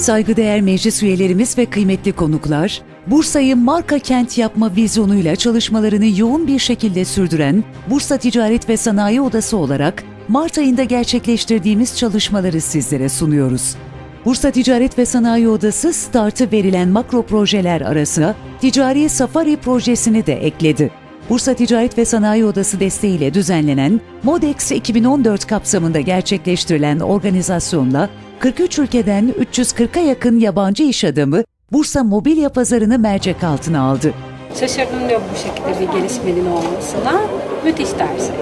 Saygıdeğer meclis üyelerimiz ve kıymetli konuklar, Bursa'yı marka kent yapma vizyonuyla çalışmalarını yoğun bir şekilde sürdüren Bursa Ticaret ve Sanayi Odası olarak Mart ayında gerçekleştirdiğimiz çalışmaları sizlere sunuyoruz. Bursa Ticaret ve Sanayi Odası startı verilen makro projeler arasına Ticari Safari projesini de ekledi. Bursa Ticaret ve Sanayi Odası desteğiyle düzenlenen MODEX 2014 kapsamında gerçekleştirilen organizasyonla 43 ülkeden 340'a yakın yabancı iş adamı Bursa mobilya pazarını mercek altına aldı. Şaşırdım diyor bu şekilde bir gelişmenin olmasına. Müthiş dersi.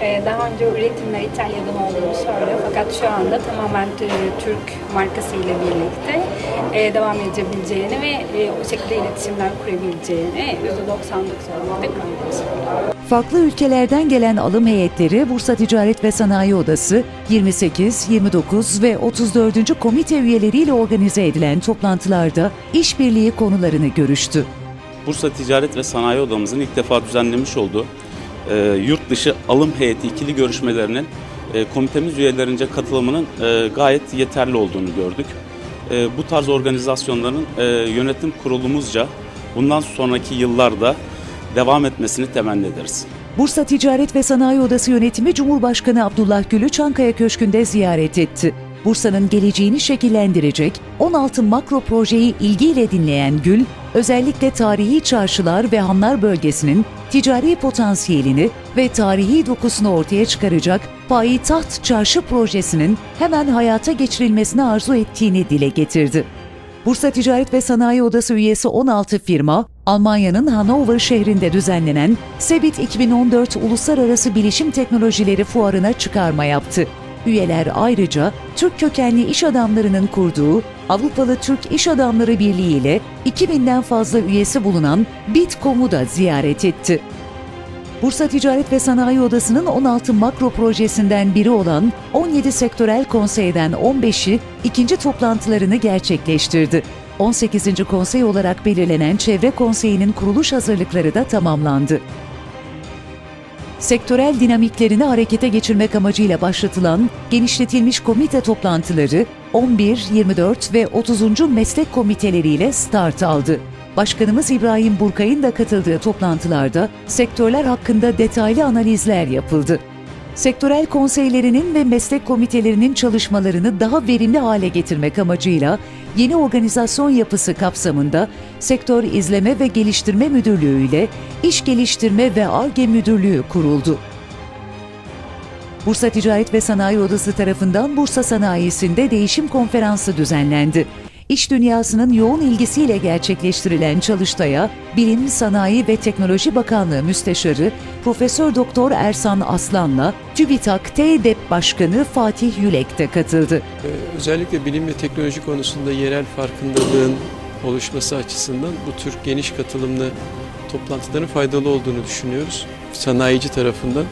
Ee, daha önce üretimler İtalya'dan olduğunu söylüyor fakat şu anda tamamen e, Türk markasıyla birlikte e, devam edebileceğini ve e, o şekilde iletişimler kurabileceğini %99 oranında güveniyoruz. Farklı ülkelerden gelen alım heyetleri Bursa Ticaret ve Sanayi Odası 28, 29 ve 34. komite üyeleriyle organize edilen toplantılarda işbirliği konularını görüştü. Bursa Ticaret ve Sanayi Odamızın ilk defa düzenlemiş olduğu e, yurt dışı alım heyeti ikili görüşmelerinin e, komitemiz üyelerince katılımının e, gayet yeterli olduğunu gördük. E, bu tarz organizasyonların e, yönetim kurulumuzca bundan sonraki yıllarda devam etmesini temenni ederiz. Bursa Ticaret ve Sanayi Odası yönetimi Cumhurbaşkanı Abdullah Gül'ü Çankaya Köşkü'nde ziyaret etti. Bursa'nın geleceğini şekillendirecek 16 makro projeyi ilgiyle dinleyen Gül, özellikle tarihi çarşılar ve hanlar bölgesinin ticari potansiyelini ve tarihi dokusunu ortaya çıkaracak Payitaht Çarşı projesinin hemen hayata geçirilmesini arzu ettiğini dile getirdi. Bursa Ticaret ve Sanayi Odası üyesi 16 firma, Almanya'nın Hannover şehrinde düzenlenen Sebit 2014 Uluslararası Bilişim Teknolojileri Fuarı'na çıkarma yaptı. Üyeler ayrıca Türk kökenli iş adamlarının kurduğu Avrupalı Türk İş Adamları Birliği ile 2000'den fazla üyesi bulunan Bitkom'u da ziyaret etti. Bursa Ticaret ve Sanayi Odası'nın 16 makro projesinden biri olan 17 sektörel konseyden 15'i ikinci toplantılarını gerçekleştirdi. 18. konsey olarak belirlenen Çevre Konseyi'nin kuruluş hazırlıkları da tamamlandı. Sektörel dinamiklerini harekete geçirmek amacıyla başlatılan genişletilmiş komite toplantıları 11, 24 ve 30. meslek komiteleriyle start aldı. Başkanımız İbrahim Burkay'ın da katıldığı toplantılarda sektörler hakkında detaylı analizler yapıldı. Sektörel konseylerinin ve meslek komitelerinin çalışmalarını daha verimli hale getirmek amacıyla yeni organizasyon yapısı kapsamında Sektör İzleme ve Geliştirme Müdürlüğü ile İş Geliştirme ve ARGE Müdürlüğü kuruldu. Bursa Ticaret ve Sanayi Odası tarafından Bursa Sanayisi'nde değişim konferansı düzenlendi. İş dünyasının yoğun ilgisiyle gerçekleştirilen çalıştaya Bilim, Sanayi ve Teknoloji Bakanlığı Müsteşarı Profesör Doktor Ersan Aslan'la TÜBİTAK TEDEP Başkanı Fatih Yülek de katıldı. Ee, Özellikle bilim ve teknoloji konusunda yerel farkındalığın oluşması açısından bu tür geniş katılımlı toplantıların faydalı olduğunu düşünüyoruz. Sanayici tarafından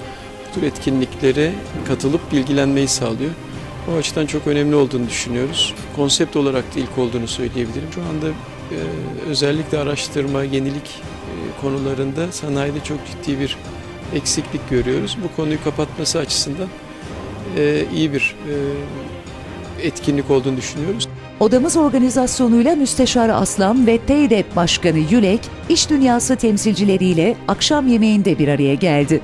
bu tür etkinliklere katılıp bilgilenmeyi sağlıyor. O açıdan çok önemli olduğunu düşünüyoruz. Konsept olarak da ilk olduğunu söyleyebilirim. Şu anda e, özellikle araştırma, yenilik e, konularında sanayide çok ciddi bir eksiklik görüyoruz. Bu konuyu kapatması açısından e, iyi bir e, etkinlik olduğunu düşünüyoruz. Odamız organizasyonuyla Müsteşar Aslan ve TEDEP Başkanı Yülek, iş dünyası temsilcileriyle akşam yemeğinde bir araya geldi.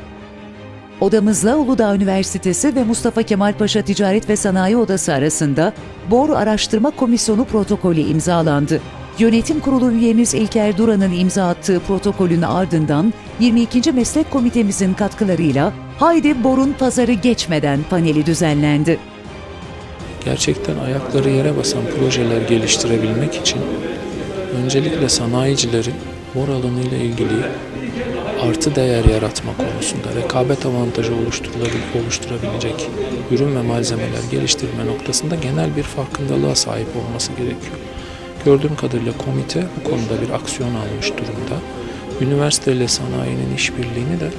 Odamızla Uludağ Üniversitesi ve Mustafa Kemal Paşa Ticaret ve Sanayi Odası arasında BOR Araştırma Komisyonu protokolü imzalandı. Yönetim Kurulu üyemiz İlker Duran'ın imza attığı protokolün ardından 22. Meslek Komitemizin katkılarıyla Haydi Bor'un pazarı geçmeden paneli düzenlendi. gerçekten ayakları yere basan projeler geliştirebilmek için öncelikle sanayicilerin mor alanı ile ilgili artı değer yaratma konusunda rekabet avantajı oluşturabilecek ürün ve malzemeler geliştirme noktasında genel bir farkındalığa sahip olması gerekiyor. Gördüğüm kadarıyla komite bu konuda bir aksiyon almış durumda. Üniversite ile sanayinin işbirliğini de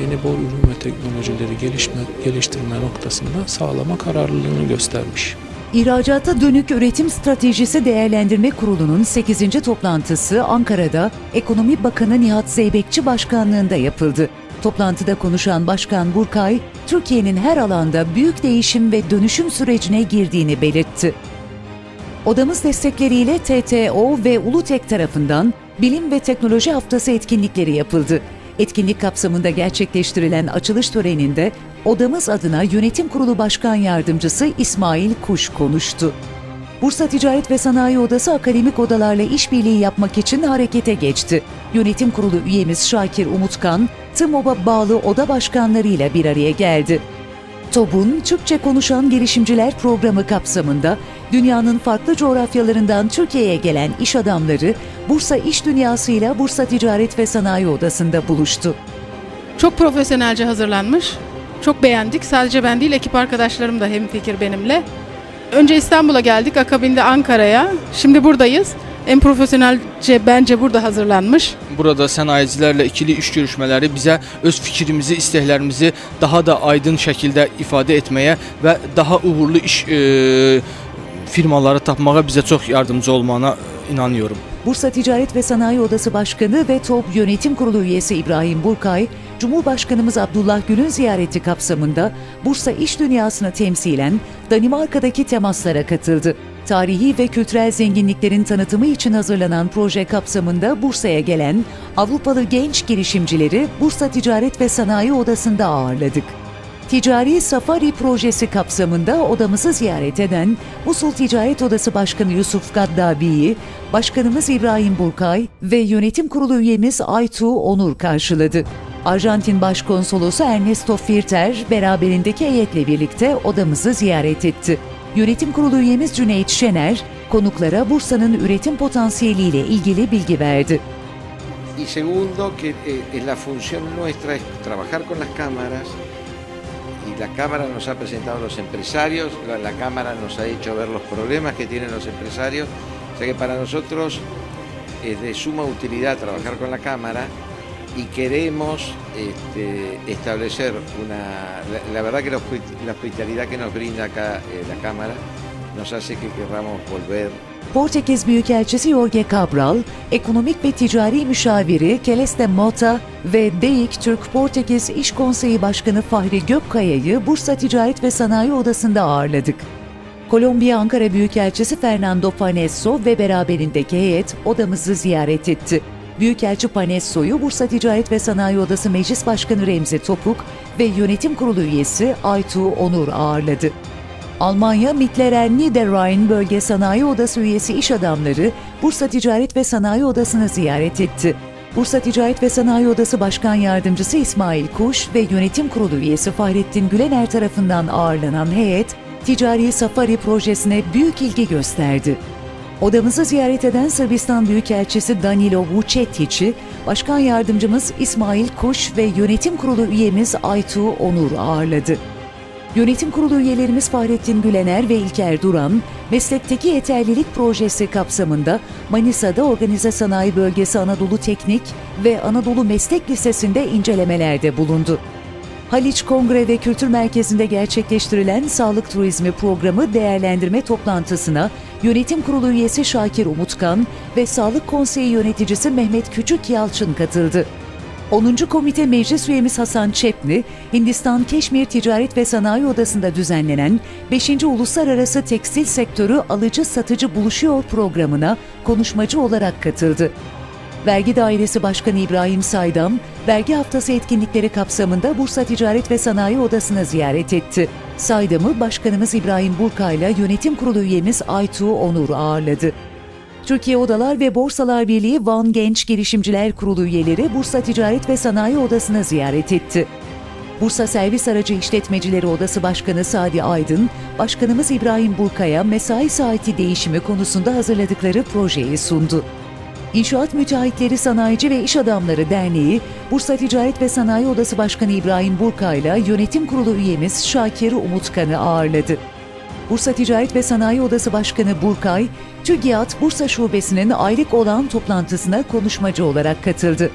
yeni bor ürün ve teknolojileri gelişme, geliştirme noktasında sağlama kararlılığını göstermiş. İhracata Dönük Üretim Stratejisi Değerlendirme Kurulu'nun 8. toplantısı Ankara'da Ekonomi Bakanı Nihat Zeybekçi başkanlığında yapıldı. Toplantıda konuşan Başkan Burkay, Türkiye'nin her alanda büyük değişim ve dönüşüm sürecine girdiğini belirtti. Odamız destekleriyle TTO ve Ulutek tarafından Bilim ve Teknoloji Haftası etkinlikleri yapıldı. Etkinlik kapsamında gerçekleştirilen açılış töreninde odamız adına Yönetim Kurulu Başkan Yardımcısı İsmail Kuş konuştu. Bursa Ticaret ve Sanayi Odası akademik odalarla işbirliği yapmak için harekete geçti. Yönetim Kurulu üyemiz Şakir Umutkan, TMOB'a bağlı oda başkanlarıyla bir araya geldi. TOB'un Türkçe konuşan girişimciler programı kapsamında dünyanın farklı coğrafyalarından Türkiye'ye gelen iş adamları Bursa İş Dünyası'yla Bursa Ticaret ve Sanayi Odası'nda buluştu. Çok profesyonelce hazırlanmış. Çok beğendik. Sadece ben değil ekip arkadaşlarım da hemfikir benimle. Önce İstanbul'a geldik, akabinde Ankara'ya. Şimdi buradayız. En profesyonelce bence burada hazırlanmış. Burada sənayicilərlə ikili iş görüşmələri bizə öz fikrimizi, istəklərimizi daha da aydın şəkildə ifadə etməyə və daha uğurlu iş e, firmaları tapmağa bizə çox yardımcı olmağına inanıyorum. Bursa Ticaret ve Sanayi Odası Başkanı ve TOB Yönetim Kurulu üyesi İbrahim Burkay, Cumhurbaşkanımız Abdullah Gül'ün ziyareti kapsamında Bursa iş dünyasını temsilen Danimarka'daki temaslara katıldı. Tarihi ve kültürel zenginliklerin tanıtımı için hazırlanan proje kapsamında Bursa'ya gelen Avrupalı genç girişimcileri Bursa Ticaret ve Sanayi Odası'nda ağırladık. Ticari Safari projesi kapsamında odamızı ziyaret eden Musul Ticaret Odası Başkanı Yusuf Gaddabi'yi Başkanımız İbrahim Burkay ve Yönetim Kurulu üyemiz Aytu Onur karşıladı. Arjantin Başkonsolosu Ernesto Firter beraberindeki heyetle birlikte odamızı ziyaret etti. Yönetim Kurulu üyemiz Cüneyt Şener, konuklara Bursa'nın üretim potansiyeliyle ilgili bilgi verdi. Y segundo, que eh, la función nuestra es trabajar con las cámaras y la Cámara nos ha presentado a los empresarios, la, Cámara nos ha hecho ver los problemas que tienen los empresarios, o sea que para nosotros es de suma utilidad trabajar con la Cámara y queremos este, establecer una... La, verdad que la, la hospitalidad que nos brinda acá eh, la Cámara nos hace que querramos volver Portekiz Büyükelçisi Jorge Cabral, ekonomik ve ticari müşaviri Celeste Mota ve DEİK Türk Portekiz İş Konseyi Başkanı Fahri Gökkaya'yı Bursa Ticaret ve Sanayi Odası'nda ağırladık. Kolombiya Ankara Büyükelçisi Fernando Panesso ve beraberindeki heyet odamızı ziyaret etti. Büyükelçi Panesso'yu Bursa Ticaret ve Sanayi Odası Meclis Başkanı Remzi Topuk ve Yönetim Kurulu üyesi Aytu Onur ağırladı. Almanya Mittlerer Niederrhein Bölge Sanayi Odası üyesi iş adamları Bursa Ticaret ve Sanayi Odası'nı ziyaret etti. Bursa Ticaret ve Sanayi Odası Başkan Yardımcısı İsmail Kuş ve Yönetim Kurulu üyesi Fahrettin Gülener tarafından ağırlanan heyet, Ticari Safari projesine büyük ilgi gösterdi. Odamızı ziyaret eden Sırbistan Büyükelçisi Danilo Vucetić'i, Başkan Yardımcımız İsmail Kuş ve Yönetim Kurulu üyemiz Aytu Onur ağırladı. Yönetim Kurulu üyelerimiz Fahrettin Gülener ve İlker Duran, meslekteki yeterlilik projesi kapsamında Manisa'da Organize Sanayi Bölgesi Anadolu Teknik ve Anadolu Meslek Lisesi'nde incelemelerde bulundu. Haliç Kongre ve Kültür Merkezi'nde gerçekleştirilen Sağlık Turizmi Programı değerlendirme toplantısına Yönetim Kurulu üyesi Şakir Umutkan ve Sağlık Konseyi yöneticisi Mehmet Küçük Yalçın katıldı. 10. Komite Meclis Üyemiz Hasan Çepni, Hindistan Keşmir Ticaret ve Sanayi Odası'nda düzenlenen 5. Uluslararası Tekstil Sektörü Alıcı Satıcı Buluşuyor programına konuşmacı olarak katıldı. Vergi Dairesi Başkanı İbrahim Saydam, vergi haftası etkinlikleri kapsamında Bursa Ticaret ve Sanayi Odası'nı ziyaret etti. Saydam'ı Başkanımız İbrahim Burkay'la Yönetim Kurulu üyemiz Aytu Onur ağırladı. Türkiye Odalar ve Borsalar Birliği Van Genç Girişimciler Kurulu üyeleri Bursa Ticaret ve Sanayi Odası'nı ziyaret etti. Bursa Servis Aracı İşletmecileri Odası Başkanı Sadi Aydın, Başkanımız İbrahim Burkay'a mesai saati değişimi konusunda hazırladıkları projeyi sundu. İnşaat Müteahhitleri Sanayici ve İş Adamları Derneği, Bursa Ticaret ve Sanayi Odası Başkanı İbrahim Burkay'la Yönetim Kurulu üyemiz Şakir Umutkan'ı ağırladı. Bursa Ticaret ve Sanayi Odası Başkanı Burkay, TÜGİAD Bursa Şubesi'nin aylık olan toplantısına konuşmacı olarak katıldı.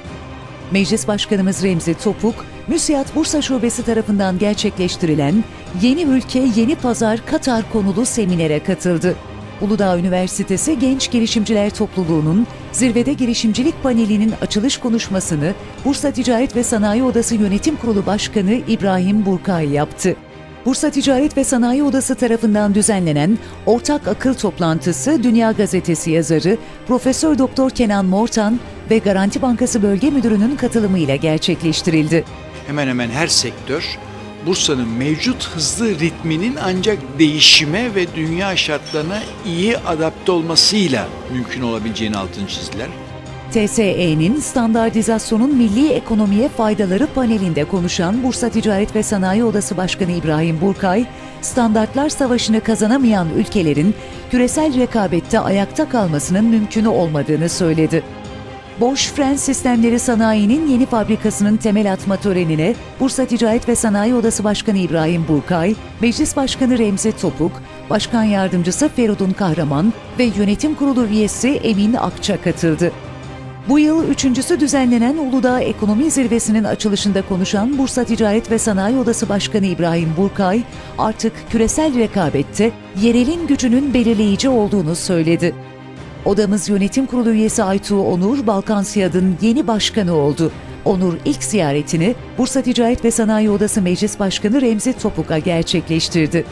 Meclis Başkanımız Remzi Topuk, MÜSİAD Bursa Şubesi tarafından gerçekleştirilen Yeni Ülke Yeni Pazar Katar konulu seminere katıldı. Uludağ Üniversitesi Genç Girişimciler Topluluğu'nun Zirvede Girişimcilik Paneli'nin açılış konuşmasını Bursa Ticaret ve Sanayi Odası Yönetim Kurulu Başkanı İbrahim Burkay yaptı. Bursa Ticaret ve Sanayi Odası tarafından düzenlenen ortak akıl toplantısı Dünya Gazetesi yazarı Profesör Doktor Kenan Mortan ve Garanti Bankası Bölge Müdürü'nün katılımıyla gerçekleştirildi. hemen hemen her sektör Bursa'nın mevcut hızlı ritminin ancak değişime ve dünya şartlarına iyi adapte olmasıyla mümkün olabileceğini altını çizdiler. TSE'nin standartizasyonun milli ekonomiye faydaları panelinde konuşan Bursa Ticaret ve Sanayi Odası Başkanı İbrahim Burkay, standartlar savaşını kazanamayan ülkelerin küresel rekabette ayakta kalmasının mümkün olmadığını söyledi. Bosch Fren Sistemleri Sanayi'nin yeni fabrikasının temel atma törenine Bursa Ticaret ve Sanayi Odası Başkanı İbrahim Burkay, Meclis Başkanı Remzi Topuk, Başkan Yardımcısı Feridun Kahraman ve Yönetim Kurulu üyesi Emin Akça katıldı. Bu yıl üçüncüsü düzenlenen Uludağ Ekonomi Zirvesi'nin açılışında konuşan Bursa Ticaret ve Sanayi Odası Başkanı İbrahim Burkay, artık küresel rekabette yerelin gücünün belirleyici olduğunu söyledi. Odamız Yönetim Kurulu üyesi Aytuğ Onur, Balkan Siyad'ın yeni başkanı oldu. Onur ilk ziyaretini Bursa Ticaret ve Sanayi Odası Meclis Başkanı Remzi Topuk'a gerçekleştirdi.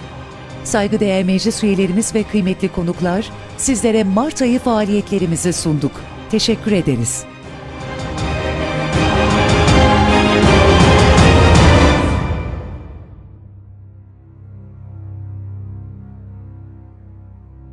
Saygıdeğer meclis üyelerimiz ve kıymetli konuklar, sizlere Mart ayı faaliyetlerimizi sunduk. Teşekkür ederiz.